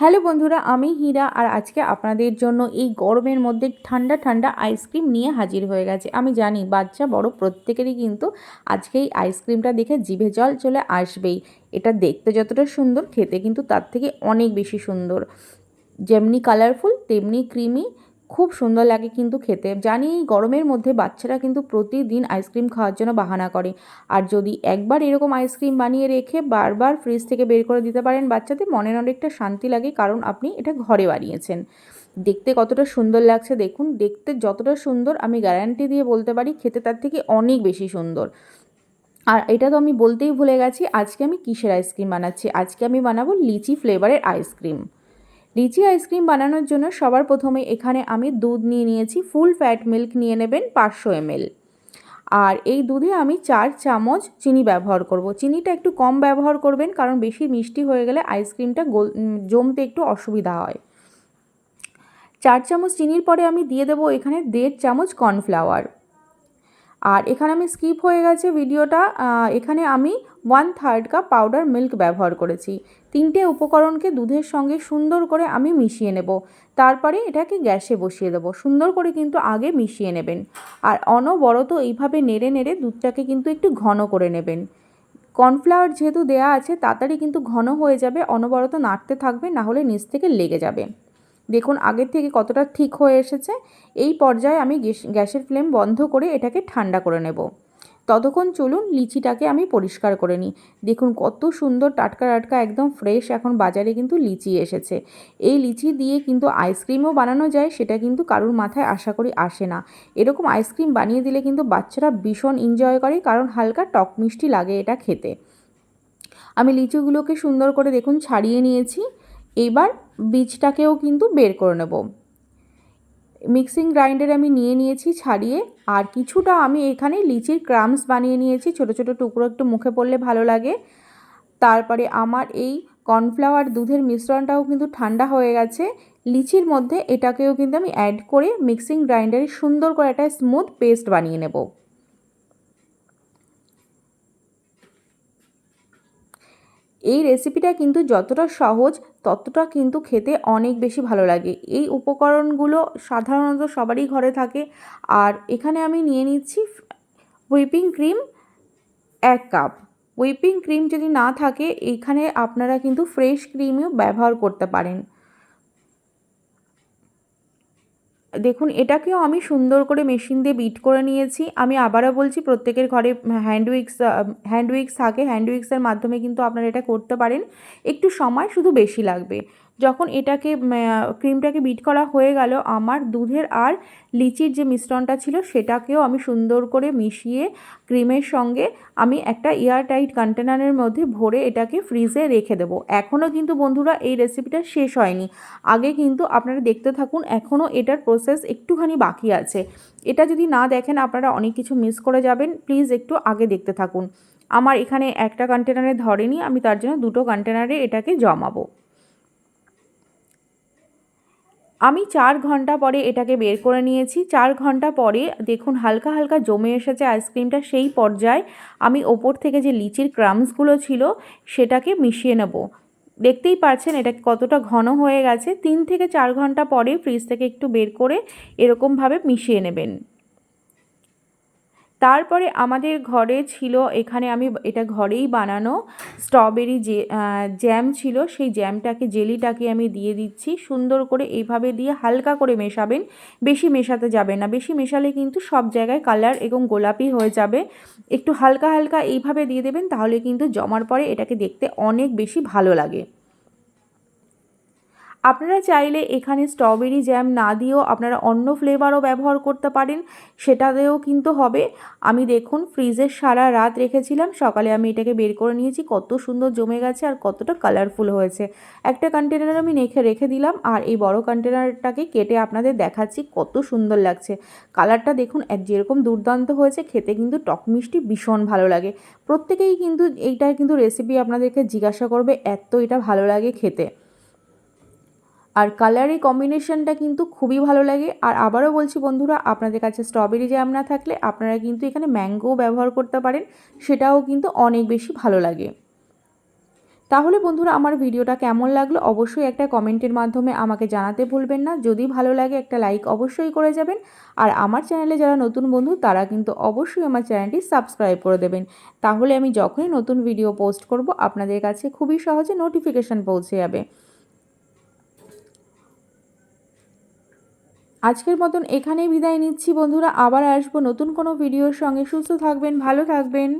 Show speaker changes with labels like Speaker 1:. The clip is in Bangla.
Speaker 1: হ্যালো বন্ধুরা, আমি হীরা আর আজকে আপনাদের জন্য এই গরমের মধ্যে ঠান্ডা ঠান্ডা আইসক্রিম নিয়ে হাজির হয়ে গেছে। আমি জানি বাচ্চা বড় প্রত্যেকেরই কিন্তু আজকে এই আইসক্রিমটা দেখে জিভে জল চলে আসবেই। এটা দেখতে যতটা সুন্দর, খেতে কিন্তু তার থেকে অনেক বেশি সুন্দর। যেমনি কালারফুল তেমনি ক্রিমি খুব সুন্দর লাগে কিন্তু খেতে। জানি গরমের মধ্যে বাচ্চারা কিন্তু প্রতিদিন আইসক্রিম খাওয়ার জন্য বাহানা করে। আর যদি একবার এরকম আইসক্রিম বানিয়ে রেখে বারবার ফ্রিজ থেকে বের করে দিতে পারেন বাচ্চাদের, মনের অনেকটা শান্তি লাগে কারণ আপনি এটা ঘরে বানিয়েছেন। দেখতে কতটা সুন্দর লাগছে দেখুন, দেখতে যতটা সুন্দর আমি গ্যারান্টি দিয়ে বলতে পারি খেতে তার থেকে অনেক বেশি সুন্দর। আর এটা তো আমি বলতেই ভুলে গেছি, আজকে আমি কিসের আইসক্রিম বানাচ্ছি? আজকে আমি বানাবো লিচি ফ্লেভারের আইসক্রিম। লিচি আইসক্রিম বানানোর জন্য সবার প্রথমে এখানে আমি দুধ নিয়ে নিয়েছি, ফুল ফ্যাট মিল্ক নিয়ে নেবেন পাঁচশো এমএল। আর এই দুধে আমি চার চামচ চিনি ব্যবহার করব। চিনিটা একটু কম ব্যবহার করবেন কারণ বেশি মিষ্টি হয়ে গেলে আইসক্রিমটা গোল জমতে একটু অসুবিধা হয়। চার চামচ চিনির পরে আমি দিয়ে দেবো এখানে দেড় চামচ কর্নফ্লাওয়ার। আর এখানে আমি স্কিপ হয়ে গেছে ভিডিওটা। এখানে আমি one third cup powder milk ব্যবহার করেছি। তিনটে উপকরণকে দুধের সঙ্গে সুন্দর করে আমি মিশিয়ে নেব। তারপরে এটাকে গ্যাসে বসিয়ে দেবো। সুন্দর করে কিন্তু আগে মিশিয়ে নেবেন। আর অনবরত এইভাবে নেড়ে নেড়ে দুধটাকে কিন্তু একটু ঘন করে নেবেন। কর্নফ্লাওয়ার যেহেতু দেয়া আছে, তাড়াতাড়ি কিন্তু ঘন হয়ে যাবে, অনবরত নাড়তে থাকবে না হলে নিচ থেকে লেগে যাবে। দেখুন, আগের থেকে কতটা ঠিক হয়ে এসেছে। এই পর্যায়ে আমি গ্যাসের ফ্লেম বন্ধ করে এটাকে ঠান্ডা করে নেব। ততক্ষণ চলুন লিচিটাকে আমি পরিষ্কার করে নিই। দেখুন কত সুন্দর টাটকা টাটকা একদম ফ্রেশ এখন বাজারে কিন্তু লিচি এসেছে। এই লিচি দিয়ে কিন্তু আইসক্রিমও বানানো যায়, সেটা কিন্তু কারুর মাথায় আশা করি আসে না। এরকম আইসক্রিম বানিয়ে দিলে কিন্তু বাচ্চারা ভীষণ এনজয় করে, কারণ হালকা টক মিষ্টি লাগে এটা খেতে। আমি লিচুগুলোকে সুন্দর করে দেখুন ছাড়িয়ে নিয়েছি। এবার বীজটাকেও কিন্তু বের করে নেব। মিক্সিং গ্রাইন্ডার আমি নিয়ে নিয়েছি ছাড়িয়ে, আর কিছুটা আমি এখানে লিচির ক্রামস বানিয়ে নিয়েছি, ছোট ছোট টুকরো একটু মুখে পড়লে ভালো লাগে। তারপরে আমার এই কর্নফ্লাওয়ার দুধের মিশ্রণটাও কিন্তু ঠান্ডা হয়ে গেছে। লিচির মধ্যে এটাকেও কিন্তু আমি অ্যাড করে মিক্সিং গ্রাইন্ডারে সুন্দর করে একটা স্মুথ পেস্ট বানিয়ে নেব। এই রেসিপিটা কিন্তু যতটা সহজ ততটা কিন্তু খেতে অনেক বেশি ভালো লাগে। এই উপকরণগুলো সাধারণত সবারই ঘরে থাকে। আর এখানে আমি নিয়ে নিচ্ছি হুইপিং ক্রিম এক কাপ। হুইপিং ক্রিম যদি না থাকে, এখানে আপনারা কিন্তু ফ্রেশ ক্রিমও ব্যবহার করতে পারেন। দেখুন, এটাকেও আমি সুন্দর করে মেশিন দিয়ে বিট করে নিয়েছি। আমি আবারও বলছি, প্রত্যেকের ঘরে হ্যান্ড উইক্স হ্যান্ড উইক্স থাকে। হ্যান্ড উইক্সের মাধ্যমে কিন্তু আপনারা এটা করতে পারেন। একটু সময় শুধু বেশি লাগবে। যখন এটাকে ক্রিমটাকে বিট করা হয়ে গেল, আমার দুধের আর লিচির যে মিশ্রণটা ছিল, সেটাকেও আমি সুন্দর করে মিশিয়ে ক্রিমের সঙ্গে আমি একটা এয়ারটাইট কন্টেনারের মধ্যে ভরে এটাকে ফ্রিজে রেখে দেবো। এখনও কিন্তু বন্ধুরা এই রেসিপিটা শেষ হয়নি। আগে কিন্তু আপনারা দেখতে থাকুন এখনও এটার প্রসেস একটুখানি বাকি আছে। এটা যদি না দেখেন, আপনারা অনেক কিছু মিস করে যাবেন। প্লিজ একটু আগে দেখতে থাকুন। আমার এখানে একটা কন্টেনারে ধরেনি, আমি তার জন্য দুটো কন্টেনারে এটাকে জমাবো। আমি চার ঘণ্টা পরে এটাকে বের করে নিয়েছি। চার ঘণ্টা পরে দেখুন হালকা হালকা জমে এসেছে আইসক্রিমটা। সেই পর্যায়ে আমি ওপর থেকে যে লিচির ক্রামসগুলো ছিল সেটাকে মিশিয়ে নেব। দেখতেই পারছেন এটা কতটা ঘন হয়ে গেছে। তিন থেকে চার ঘণ্টা পরে ফ্রিজ থেকে একটু বের করে এরকমভাবে মিশিয়ে নেবেন। তারপরে আমাদের ঘরে ছিল, এখানে আমি এটা ঘরেই বানানো স্ট্রবেরি যে জ্যাম ছিল, সেই জ্যামটাকে জেলিটাকে আমি দিয়ে দিচ্ছি। সুন্দর করে এইভাবে দিয়ে হালকা করে মেশাবেন, বেশি মেশাতে যাবে না। বেশি মেশালে কিন্তু সব জায়গায় কালার এবং গোলাপি হয়ে যাবে। একটু হালকা হালকা এইভাবে দিয়ে দেবেন, তাহলে কিন্তু জমার পরে এটাকে দেখতে অনেক বেশি ভালো লাগে। আপনারা চাইলে এখানে স্ট্রবেরি জ্যাম না দিয়েও আপনারা অন্য ফ্লেভারও ব্যবহার করতে পারেন, সেটাতেও কিন্তু হবে। আমি দেখুন ফ্রিজের সারা রাত রেখেছিলাম, সকালে আমি এটাকে বের করে নিয়েছি, কত সুন্দর জমে গেছে আর কতটা কালারফুল হয়েছে। একটা কন্টেনার আমি রেখে রেখে দিলাম আর এই বড় কন্টেনারটাকে কেটে আপনাদের দেখাচ্ছি, কত সুন্দর লাগছে। কালারটা দেখুন যেরকম দুর্দান্ত হয়েছে, খেতে কিন্তু টক মিষ্টি ভীষণ ভালো লাগে। প্রত্যেকেই কিন্তু এইটার কিন্তু রেসিপি আপনাদেরকে জিজ্ঞাসা করবে, এত এটা ভালো লাগে খেতে। আর কালারের কম্বিনেশনটা কিন্তু খুবই ভালো লাগে। আর আবারও বলছি বন্ধুরা, আপনাদের কাছে স্ট্রবেরি জ্যাম না থাকলে আপনারা কিন্তু এখানে ম্যাঙ্গোও ব্যবহার করতে পারেন, সেটাও কিন্তু অনেক বেশি ভালো লাগে। তাহলে বন্ধুরা, আমার ভিডিওটা কেমন লাগল অবশ্যই একটা কমেন্টের মাধ্যমে আমাকে জানাতে ভুলবেন না। যদি ভালো লাগে একটা লাইক অবশ্যই করে যাবেন। আর আমার চ্যানেলে যারা নতুন বন্ধু, তারা কিন্তু অবশ্যই আমার চ্যানেলটি সাবস্ক্রাইব করে দেবেন। তাহলে আমি যখনই নতুন ভিডিও পোস্ট করব, আপনাদের কাছে খুবই সহজে নোটিফিকেশান পৌঁছে যাবে। আজকের মতন এখানেই বিদায় নিচ্ছি। বন্ধুরা, আবার আসব নতুন কোনো ভিডিওর সঙ্গে। সুস্থ থাকবেন, ভালো থাকবেন।